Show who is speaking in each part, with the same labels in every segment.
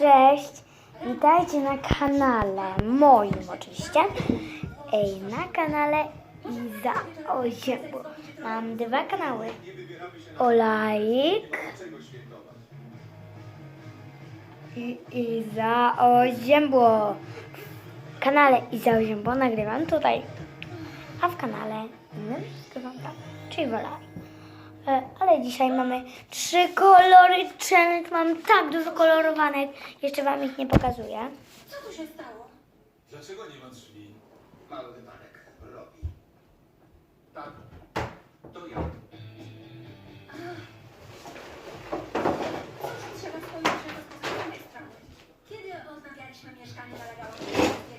Speaker 1: Cześć, witajcie na kanale moim oczywiście. Ej, na kanale Iza Oziębło. Mam dwa kanały. Olajk i Iza Oziębło. W kanale Iza Oziębło nagrywam tutaj, a w kanale innym nagrywam tam, czyli w. E, Ale dzisiaj mamy trzy kolory challenge. Mam tak dużo kolorowanek. Jeszcze wam ich nie pokazuję.
Speaker 2: Co tu się stało?
Speaker 3: Dlaczego nie ma drzwi?
Speaker 4: Mały wypadek. Robi.
Speaker 3: Tak, to ja.
Speaker 2: Trzeba spojrzeć na to z strony. Kiedy odnawialiśmy mieszkanie, nalegało się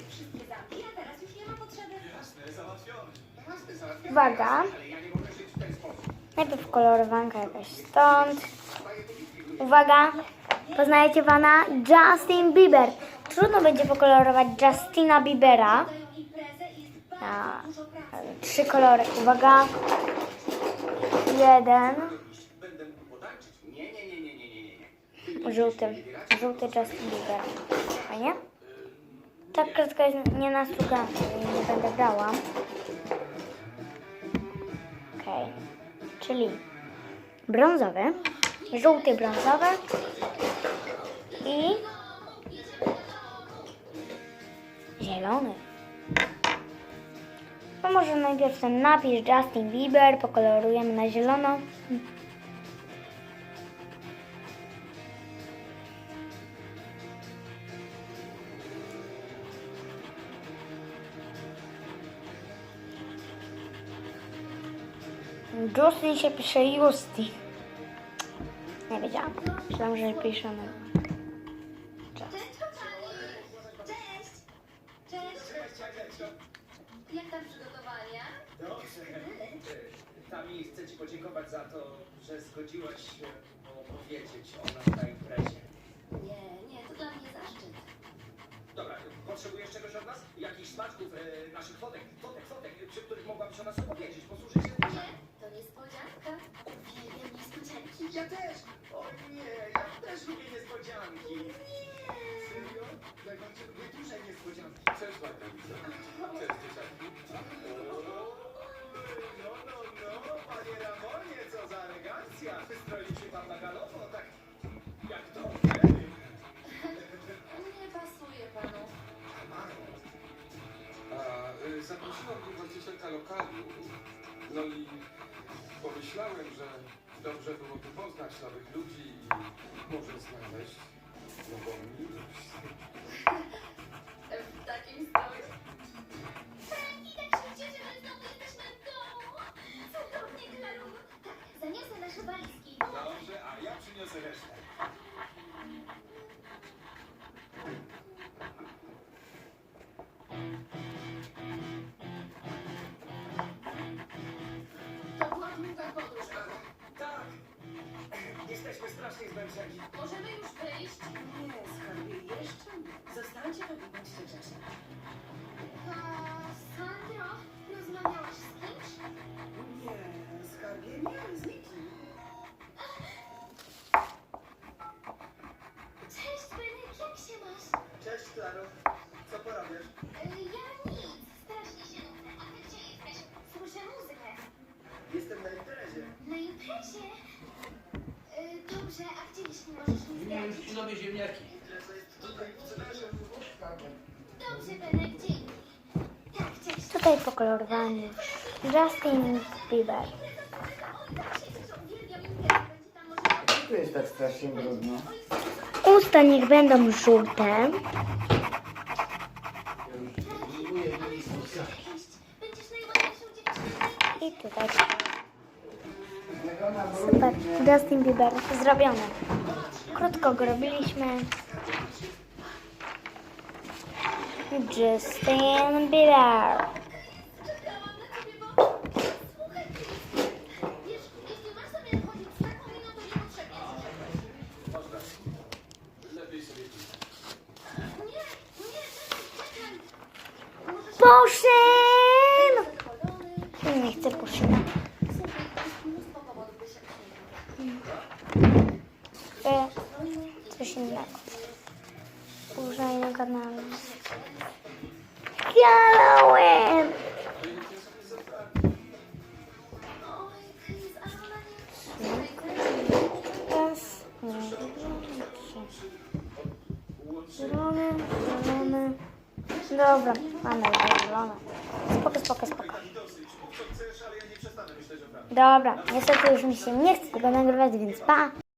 Speaker 2: wszystkie- zamki, a teraz już nie ma potrzeby.
Speaker 3: Jasne, załatwiony.
Speaker 4: Jasne, załatwiamy.
Speaker 1: Uwaga.
Speaker 4: Ale ja
Speaker 1: Najpierw kolorowanka jakaś stąd. Uwaga, poznajecie pana Justin Bieber. Trudno będzie pokolorować Justina Biebera.
Speaker 2: Dają imprezę i jest bardzo
Speaker 1: A,
Speaker 2: dużo pracy.
Speaker 1: ale trzy kolory. Uwaga. Jeden. Żółty. Żółty Justin Bieber. Fajnie? Ta kartka jest nie na jej nie będę brała. Okej. Czyli brązowy, żółty brązowy i zielony. No może najpierw ten napis Justin Bieber pokolorujemy na zielono. Justin się pisze Justi. Nie wiedziałam. Myślałam, że piszemy.
Speaker 2: Cześć! Cześć! Cześć! Jak tam przygotowania?
Speaker 4: Dobrze. Tami, chcę Ci podziękować za to, że zgodziłaś się opowiedzieć o nas na imprezie.
Speaker 2: Nie, nie, to dla mnie zaszczyt.
Speaker 4: Dobra, potrzebujesz czegoś od nas? Jakichś smaczków, e, naszych fotek, fotek, fotek, przy których mogłabyś o nas opowiedzieć? Posłuchaj się.
Speaker 2: Nie, to niespodzianka. Uwielbiam niespodzianki.
Speaker 4: Ja też! O nie, ja też lubię niespodzianki. Serio? Najbardziej lubię duże niespodzianki.
Speaker 3: Cześć Magdalena. Cześć dzieciaki.
Speaker 4: No, no, no, panie Ramonie, co za elegancja! Wystroił się pan na galopo, tak jak to.
Speaker 2: Nie pasuje panu.
Speaker 3: A y, zaprosiłam tu właścicielka lokalu. No i pomyślałem, że dobrze było tu poznać nowych ludzi i może znaleźć nową miłość.
Speaker 2: W takim. Jesteśmy
Speaker 4: strasznie zmęczeni.
Speaker 2: Możemy już wyjść?
Speaker 5: Nie, skarbie, jeszcze nie. Zostańcie tu i bądźcie grzeczni.
Speaker 2: A, Sandro, rozmawiałaś z kimś?
Speaker 5: Nie, skarbie, nie, z nikim.
Speaker 2: Cześć, Benek, jak się masz?
Speaker 4: Cześć, Klaro. Co porabiasz?
Speaker 2: Dobrze, a gdzie jeśli możesz mi zdradzić?
Speaker 6: nowe ziemniaki.
Speaker 2: Dobrze, Benek, dzięki. Tak, cześć.
Speaker 1: Tutaj pokolorowany Justin Bieber.
Speaker 2: Tak.
Speaker 7: Tu jest tak strasznie brudno.
Speaker 1: Usta niech będą żółte.
Speaker 2: Będziesz najładniejszą dziewczyną.
Speaker 1: I tutaj super. Justin Bieber zrobione. Krótko go robiliśmy. Justin Bieber. Poszyn! Nie chcę poszyna. Coś innego. Później na kanale. Kanałem!
Speaker 2: Oj, Chris, ale ona nie...
Speaker 1: Raz, dwa, trzy. Zielony, zielony. Dobra, mamy zielone. Spoko, spoko, spoko. Dobra, niestety już mi się nie chce tego nagrywać, więc pa.